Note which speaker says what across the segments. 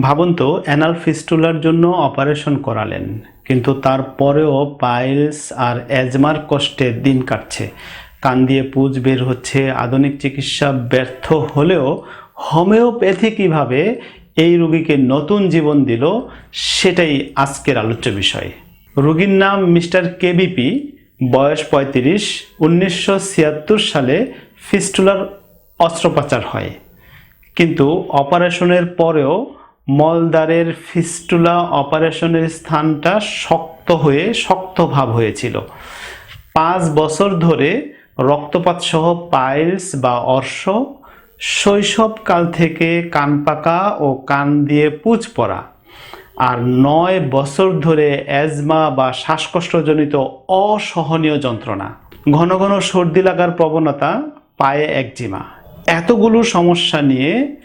Speaker 1: ভাবুন তো, অ্যানাল ফিস্টুলার জন্য অপারেশন করালেন, কিন্তু তারপরেও পাইলস আর অ্যাজমার কষ্টে দিন কাটছে। কান দিয়ে পুজ বের হচ্ছে, আধুনিক চিকিৎসা ব্যর্থ হলেও হোমিওপ্যাথি কীভাবে এই রোগীকে নতুন জীবন দিল, সেটাই আজকের আলোচ্য বিষয়। রোগীর নাম মিস্টার কেবিপি, বয়স পঁয়ত্রিশ, উনিশশো সালে ফিস্টুলার অস্ত্রোপচার হয়। কিন্তু অপারেশনের পরেও মলদারের ফিস্টুলা অপারেশনের স্থানটা শক্ত হয়ে শক্ত ভাব হয়েছিল। পাঁচ বছর ধরে রক্তপাত সহ পাইলস বা অর্শ শৈশবকাল থেকে কান পাকা ও কান দিয়ে পুজ পড়া। আর নয় বছর ধরে অ্যাজমা বা শ্বাসকষ্টজনিত অসহনীয় যন্ত্রণা। ঘন ঘন সর্দি লাগার প্রবণতা, পায়ে একজিমা। এতগুলো সমস্যা নিয়ে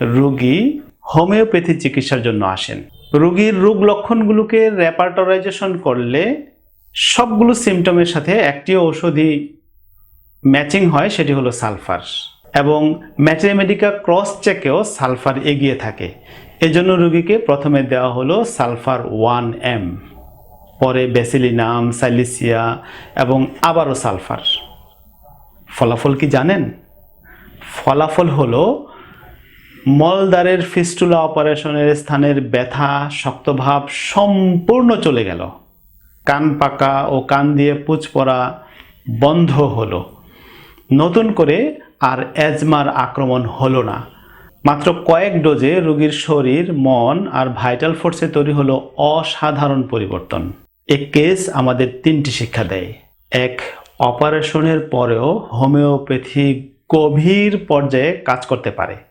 Speaker 1: রোগী হোমিওপ্যাথি চিকিৎসার জন্য আসেন। রোগীর রোগ লক্ষণগুলোকে র্যাপার্টরাইজেশন করলে সবগুলো সিমটমের সাথে একটি ঔষধি ম্যাচিং হয়, সেটি হলো সালফার। এবং ম্যাথমেটিকা ক্রস চেকেও সালফার এগিয়ে থাকে। এজন্য রোগীকে প্রথমে দেওয়া হলো সালফার ওয়ান এম, পরে বেসিলিনাম, সাইলিসিয়া এবং আবারও সালফার। ফলাফল কি জানেন? ফলাফল হলো মলদারের ফিস্টুলা অপারেশনের স্থানের ব্যথা, শক্তভাব সম্পূর্ণ চলে গেল। কান পাকা ও কান দিয়ে পুচ পড়া বন্ধ হলো। নতুন করে আর অ্যাজমার আক্রমণ হলো না। মাত্র কয়েক ডোজে রোগীর শরীর, মন আর ভাইটাল ফোর্সে তৈরি হলো অসাধারণ পরিবর্তন। এ কেস আমাদের তিনটি শিক্ষা দেয়। এক, অপারেশনের পরেও হোমিওপ্যাথি গভীর পর্যায়ে কাজ করতে পারে।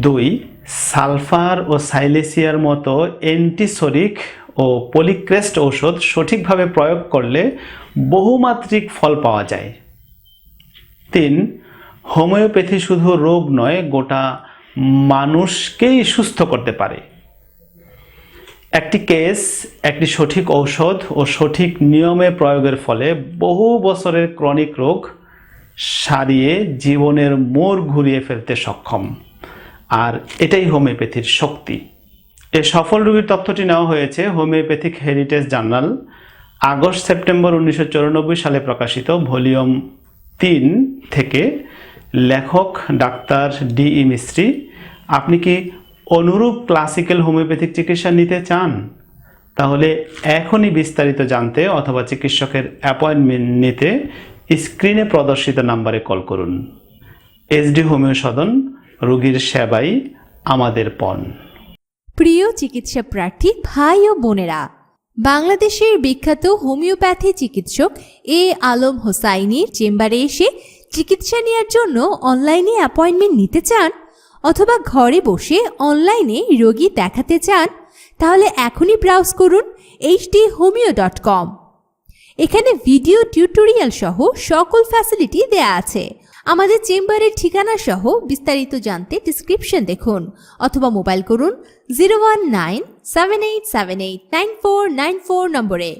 Speaker 1: দুই, সালফার ও সাইলেসিয়ার মতো অ্যান্টিসরিক ও পলিক্রেস্ট ঔষধ সঠিকভাবে প্রয়োগ করলে বহুমাত্রিক ফল পাওয়া যায়। তিন, হোমিওপ্যাথি শুধু রোগ নয়, গোটা মানুষকেই সুস্থ করতে পারে। একটি কেস, একটি সঠিক ঔষধ ও সঠিক নিয়মে প্রয়োগের ফলে বহু বছরের ক্রনিক রোগ সারিয়ে জীবনের মোড় ঘুরিয়ে ফেলতে সক্ষম। আর এটাই হোমিওপ্যাথির শক্তি। এ সফল রোগীর তথ্যটি নেওয়া হয়েছে homeopathic heritage journal, August September উনিশশো চুরানব্বই সালে প্রকাশিত ভলিউম তিন থেকে লেখক ডাক্তার ডি ই মিস্ত্রি, আপনি কি অনুরূপ ক্লাসিক্যাল হোমিওপ্যাথিক চিকিৎসা নিতে চান? তাহলে এখনই বিস্তারিত জানতে অথবা চিকিৎসকের অ্যাপয়েন্টমেন্ট নিতে স্ক্রিনে প্রদর্শিত নাম্বারে কল করুন। এসডি হোমিও সদন রোগীর সেবাই আমাদের পণ।
Speaker 2: প্রিয় চিকিৎসা প্রার্থী ভাই ও বোনেরা, বাংলাদেশের বিখ্যাত হোমিওপ্যাথি চিকিৎসক এ আলম হোসাইনির চেম্বারে এসে চিকিৎসা নেওয়ার জন্য অনলাইনে অ্যাপয়েন্টমেন্ট নিতে চান অথবা ঘরে বসে অনলাইনে রোগী দেখাতে চান, তাহলে এখনই ব্রাউজ করুন এইচডি হোমিও ডট কম। এখানে ভিডিও টিউটোরিয়াল সহ সকল ফ্যাসিলিটি দেয়া আছে। আমাদের চেম্বারের ঠিকানা সহ বিস্তারিত জানতে ডিসক্রিপশন দেখুন অথবা মোবাইল করুন zero one nine seven eight seven eight nine four nine four নম্বরে।